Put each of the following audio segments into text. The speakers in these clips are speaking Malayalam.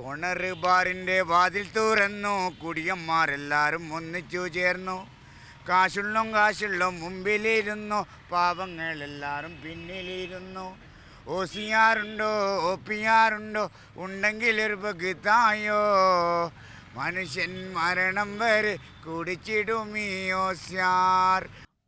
കോണറ് ബാറിന്റെ വാതിൽ തുറന്നു. കുടിയന്മാരെല്ലാവരും ഒന്നിച്ചു ചേർന്നു. കാശുള്ളും കാശുള്ളും മുമ്പിലിരുന്നു. പാവങ്ങളെല്ലാവരും പിന്നിലിരുന്നു. ഓസിയാറുണ്ടോ? ഒപ്പിയാറുണ്ടോ ഉണ്ടെങ്കിൽ ഒരു പകുത്തായോ മനുഷ്യൻ മരണം വരെ കുടിച്ചിടുമീ ഓസ്യാർ.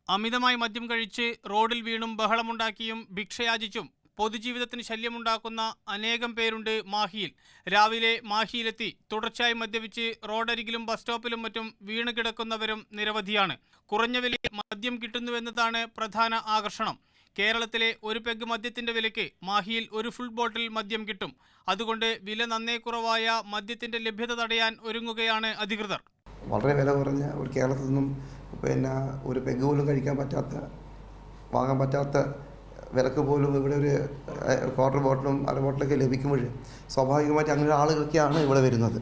അമിതമായി മദ്യം കഴിച്ച് റോഡിൽ വീണും ബഹളമുണ്ടാക്കിയും ഭിക്ഷയാചിച്ചും പൊതുജീവിതത്തിന് ശല്യമുണ്ടാക്കുന്ന അനേകം പേരുണ്ട് മാഹിയിൽ. രാവിലെ മാഹിയിലെത്തി തുടർച്ചയായി മദ്യപിച്ച് റോഡരികിലും ബസ് സ്റ്റോപ്പിലും മറ്റും വീണ് കിടക്കുന്നവരും നിരവധിയാണ്. കുറഞ്ഞ വിലയിൽ മദ്യം കിട്ടുന്നുവെന്നതാണ് പ്രധാന ആകർഷണം. കേരളത്തിലെ ഒരു പെഗ് മദ്യത്തിന്റെ വിലയ്ക്ക് മാഹിയിൽ ഒരു ഫുൾ ബോട്ടിൽ മദ്യം കിട്ടും. അതുകൊണ്ട് വില നന്നേ കുറവായ മദ്യത്തിന്റെ ലഭ്യത തടയാൻ ഒരുങ്ങുകയാണ് അധികൃതർ. വളരെ വില കുറഞ്ഞ ഒരു കേരളത്തിൽ നിന്നും പിന്നെ ഒരു പെഗ് പോലും കഴിക്കാൻ പറ്റാത്ത വാങ്ങാൻ പറ്റാത്ത വിലക്ക് പോലും ഇവിടെ ഒരു ക്വാർട്ടർ ബോട്ടിലും അര ബോട്ടിലൊക്കെ ലഭിക്കുമ്പോൾ സ്വാഭാവികമായിട്ട് അങ്ങനെ ആളുകളൊക്കെയാണ് ഇവിടെ വരുന്നത്.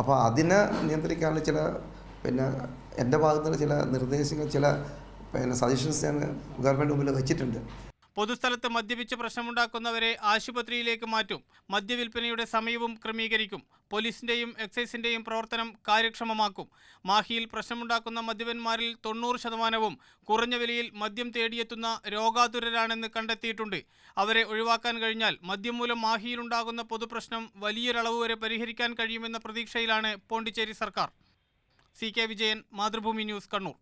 അപ്പോൾ അതിനെ നിയന്ത്രിക്കാനുള്ള ചില പിന്നെ എന്റെ ഭാഗത്തുനിന്ന് ചില നിർദ്ദേശങ്ങൾ ചില പിന്നെ സജഷൻസ് ഞാൻ ഗവൺമെന്റ് മുമ്പിൽ വെച്ചിട്ടുണ്ട്. പൊതുസ്ഥലത്ത് മദ്യപിച്ച് പ്രശ്നമുണ്ടാക്കുന്നവരെ ആശുപത്രിയിലേക്ക് മാറ്റും. മദ്യവിൽപ്പനയുടെ സമയവും ക്രമീകരിക്കും. പോലീസിന്റെയും എക്സൈസിന്റെയും പ്രവർത്തനം കാര്യക്ഷമമാക്കും. മാഹിയിൽ പ്രശ്നമുണ്ടാക്കുന്ന മദ്യപന്മാരിൽ തൊണ്ണൂറ് ശതമാനവും കുറഞ്ഞ വിലയിൽ മദ്യം തേടിയെത്തുന്ന രോഗാതുരരാണെന്ന് കണ്ടെത്തിയിട്ടുണ്ട്. അവരെ ഒഴിവാക്കാൻ കഴിഞ്ഞാൽ മദ്യം മൂലം മാഹിയിലുണ്ടാകുന്ന പൊതുപ്രശ്നം വലിയൊരളവ് വരെ പരിഹരിക്കാൻ കഴിയുമെന്ന പ്രതീക്ഷയിലാണ് പോണ്ടിച്ചേരി സർക്കാർ. C K Vijayan Mathrubhumi news Kannur.